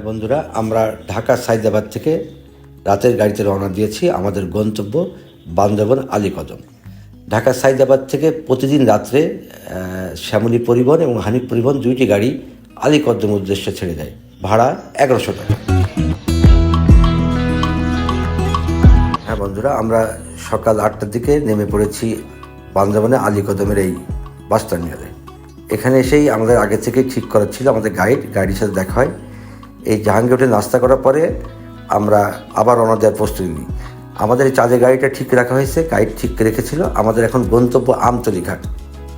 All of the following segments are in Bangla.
হ্যাঁ বন্ধুরা, আমরা ঢাকা সাইদাবাদ থেকে রাতের গাড়িতে রওনা দিয়েছি আমাদের গন্তব্য বান্দরবন আলীকদম। ঢাকা সাইদাবাদ থেকে প্রতিদিন রাত্রে শ্যামলী পরিবহন এবং হানিফ পরিবহন দুইটি গাড়ি আলীকদম উদ্দেশ্যে ছেড়ে দেয়। ভাড়া এগারোশো টাকা। হ্যাঁ বন্ধুরা, আমরা সকাল আটটার দিকে নেমে পড়েছি বান্দরবনে আলীকদমের এই বাস টার্মিনালে। এখানে এসেই আমাদের আগে থেকে ঠিক করা ছিল আমাদের গাইড গাড়ির সাথে দেখা হয়। এই জাহাঙ্গীর হোটেল নাস্তা করার পরে আমরা আবার রওনা দেওয়ার প্রস্তুতি নিই। আমাদের এই চাঁদের গাড়িটা ঠিক রাখা হয়েছে গাইড ঠিক রেখেছিল। আমাদের এখন গন্তব্য আমতলি ঘাট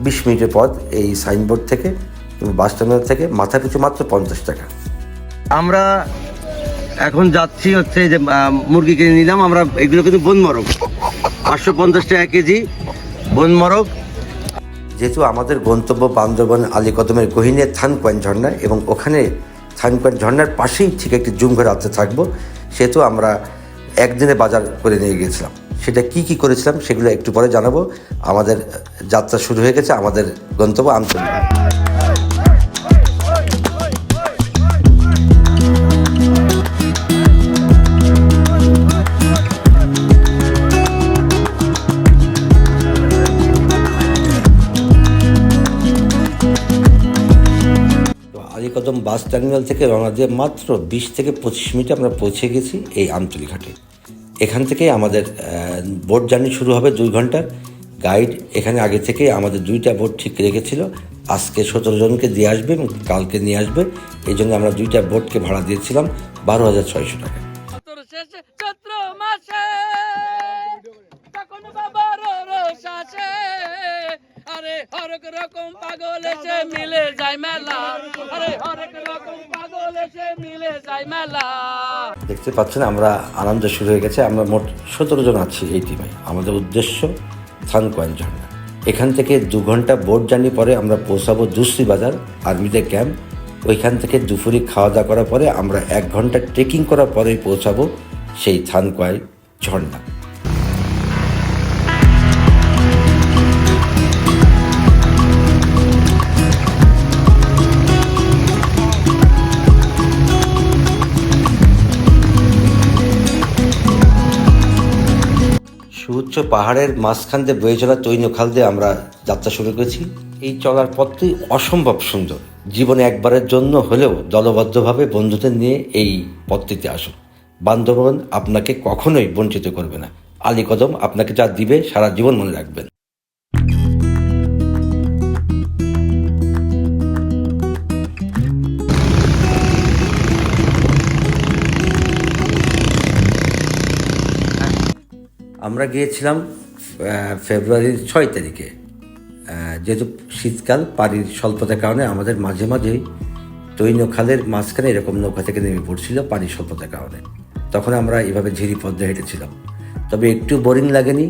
বিশ মিনিটের পথ এই সাইনবোর্ড থেকে কিংবা বাস টার্মিনাল থেকে মাথা পিছু মাত্র পঞ্চাশ টাকা। আমরা এখন যাচ্ছি হচ্ছে যে মুরগি কিনে নিলাম। আমরা এগুলো কিন্তু বন মরক পাঁচশো পঞ্চাশ টাকা কেজি বন মরক যেহেতু আমাদের গন্তব্য বান্দরবন আলীকদমের গহিনের থানকোয়ান ঝর্ণা এবং ওখানে থানকোয়ান ঝর্নার পাশেই ঠিক একটি জুম রাত্রে থাকব। সেহেতু আমরা একদিনে বাজার করে নিয়ে গিয়েছিলাম। সেটা কি কি করেছিলাম সেগুলো একটু পরে জানাব। আমাদের যাত্রা শুরু হয়ে গেছে, আমাদের গন্তব্য আন্তরিক। তো আলীকদম বাস টার্মিনাল থেকে রওনা দিয়ে মাত্র বিশ থেকে পঁচিশ মিনিটে আমরা পৌঁছে গেছি এই আমতলি ঘাটে। এখান থেকে আমাদের বোট জার্নি শুরু হবে দুই ঘণ্টার। গাইড এখানে আগে থেকে আমাদের দুইটা বোট ঠিক রেখেছিল। আজকে সতেরো জনকে দিয়ে আসবে এবং কালকে নিয়ে আসবে। এই জন্য আমরা দুইটা বোটকে ভাড়া দিয়েছিলাম বারো হাজার ছয়শো টাকা তোর শেষে চৈত্র মাসে তখন বাবার রোষ আসে আরে হরেক রকম পাগল এসে মিলে যায় মেলা। আরে হরেক রকম পাগল এসে মিলে যায় মেলা। দেখতে পাচ্ছেন আমরা আনন্দ শুরু হয়ে গেছে। আমরা মোট সতেরো জন আছি এই টিমে আমাদের উদ্দেশ্য থানকোয়ান ঝর্ণা। এখান থেকে দু ঘণ্টা বোট জার্নি পরে আমরা পৌঁছাবো দুশ্রী বাজার আর্মিদের ক্যাম্প ওইখান থেকে দুপুরে খাওয়া দাওয়া করার পরে আমরা এক ঘণ্টা ট্রেকিং করার পরেই পৌঁছাবো সেই থানকোয়াই ঝর্ণা। সুউচ্চ পাহাড়ের মাঝখান দিয়ে বয়ে চলা তৈন খাল দিয়ে আমরা যাত্রা শুরু করেছি। এই চলার পথটি অসম্ভব সুন্দর। জীবনে একবারের জন্য হলেও দলবদ্ধভাবে বন্ধুদের নিয়ে এই পথটিতে আসুন। বান্ধবন আপনাকে কখনোই বঞ্চিত করবে না। আলী কদম আপনাকে যা দিবে সারা জীবন মনে রাখবেন। আমরা গিয়েছিলাম ফেব্রুয়ারির ছয় তারিখে। যেহেতু শীতকাল, পানির স্বল্পতার কারণে আমাদের মাঝে মাঝেই তৈন খালের মাঝখানে এরকম নৌকা থেকে নেমে পড়ছিল পানির স্বল্পতার কারণে। তখন আমরা এভাবে ঝিরি পদ্মে হেঁটেছিলাম। তবে একটু বোরিং লাগেনি।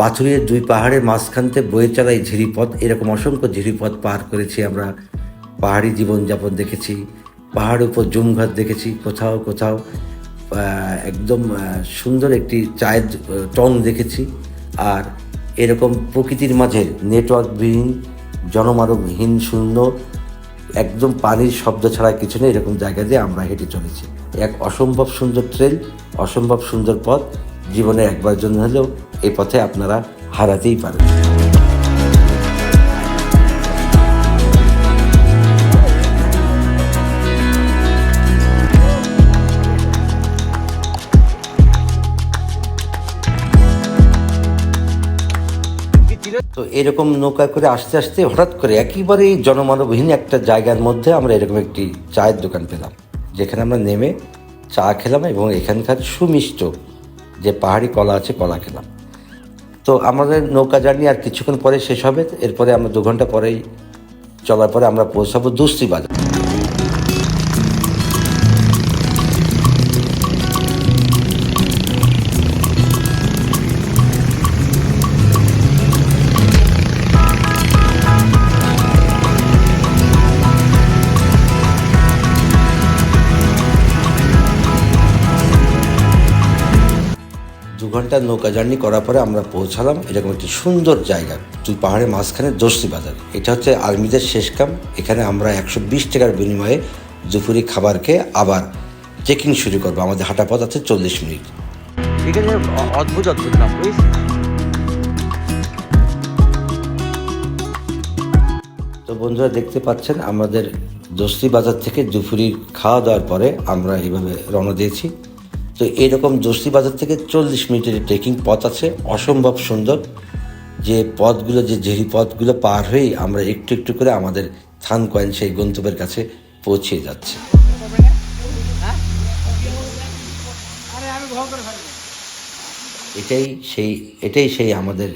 পাথুরিয়ে দুই পাহাড়ের মাঝখানতে বয়ে চলা এই ঝিরিপথ, এরকম অসংখ্য ঝিরিপথ পার করেছি আমরা। পাহাড়ি জীবনযাপন দেখেছি, পাহাড়ের উপর জুমঘর দেখেছি, কোথাও কোথাও একদম সুন্দর একটি চায়ের টং দেখেছি। আর এরকম প্রকৃতির মাঝে নেটওয়ার্কবিহীন জনমানবহীন শূন্য একদম পানির শব্দ ছাড়া কিছু নেই, এরকম জায়গা দিয়ে আমরা হেঁটে চলেছি। এক অসম্ভব সুন্দর ট্রেন অসম্ভব সুন্দর পথ, জীবনে একবার জন্য হলেও এই পথে আপনারা হারাতেই পারেন। তো এরকম নৌকা করে আস্তে আস্তে হঠাৎ করে একেবারেই জনমানবহীন একটা জায়গার মধ্যে আমরা এরকম একটি চায়ের দোকান পেলাম, যেখানে আমরা নেমে চা খেলাম এবং এখানকার সুমিষ্ট যে পাহাড়ি কলা আছে কলা খেলাম। তো আমাদের নৌকা জার্নি আর কিছুক্ষণ পরে শেষ হবে, এরপরে আমরা দু ঘণ্টা পরেই চলার পরে আমরা পৌঁছাবো দুস্তি বাজার ঘণ্টা নৌকা জার্নি করার পরে আমরা পৌঁছালাম এরকম একটি সুন্দর জায়গা দুই পাহাড়ের মাঝখানে দোস্তি বাজার। এটা হচ্ছে আর্মিদের শেষ কাম এখানে আমরা একশো বিশ টাকার বিনিময়ে দুপুরি খাবার খেয়ে আবার চেকিং শুরু করব। আমাদের হাঁটা পথ আছে চল্লিশ মিনিট। এখানে অ- অদ্ভুত অদ্ভুত নাম। তো বন্ধুরা দেখতে পাচ্ছেন আমাদের দোস্তি বাজার থেকে দুপুরি খাওয়া দাওয়ার পরে আমরা এইভাবে রওনা দিয়েছি। তো এরকম দোস্তি বাজার থেকে চল্লিশ মিনিটের ট্রেকিং পথ আছে। অসম্ভব সুন্দর। যে পথগুলো, যে জেরি পথগুলো পার হয়েই আমরা একটু একটু করে আমাদের থান কয়েন সেই গন্তব্যের কাছে পৌঁছে যাচ্ছে। এটাই সেই এটাই সেই আমাদের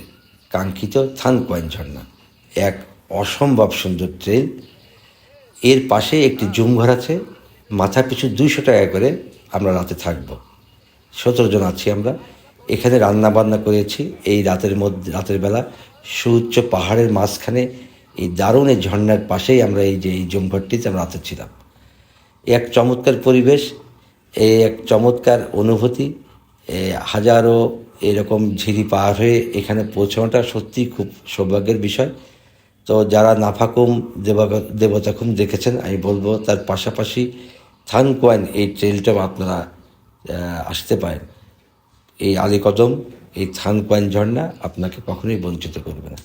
কাঙ্ক্ষিত থান কয়েন ঝর্ণা। এক অসম্ভব সুন্দর ট্রেন এর পাশে একটি জুম ঘর আছে। মাথা পিছু দুইশো টাকা করে আমরা রাতে থাকব। সতেরো জন আছি আমরা। এখানে রান্না বান্না করেছি। এই রাতের মধ্যে, রাতের বেলা সুউচ্চ পাহাড়ের মাঝখানে এই দারুণ এই ঝর্ণার পাশেই আমরা এই যে এই জুম ঘরটিতে আমরা রাতে ছিলাম। এক চমৎকার পরিবেশ এই এক চমৎকার অনুভূতি হাজারো এরকম ঝিরি পার হয়ে এখানে পৌঁছানোটা সত্যি খুব সৌভাগ্যের বিষয়। তো যারা নাফাকুম, দেবা, দেবতাকুম দেখেছেন, আমি বলব তার পাশাপাশি থান কোয়েন এই ট্রেলটাও আপনারা আসতে পারেন। এই আলী কদম এই থান কোয়েন ঝর্ণা আপনাকে কখনোই বঞ্চিত করবে না।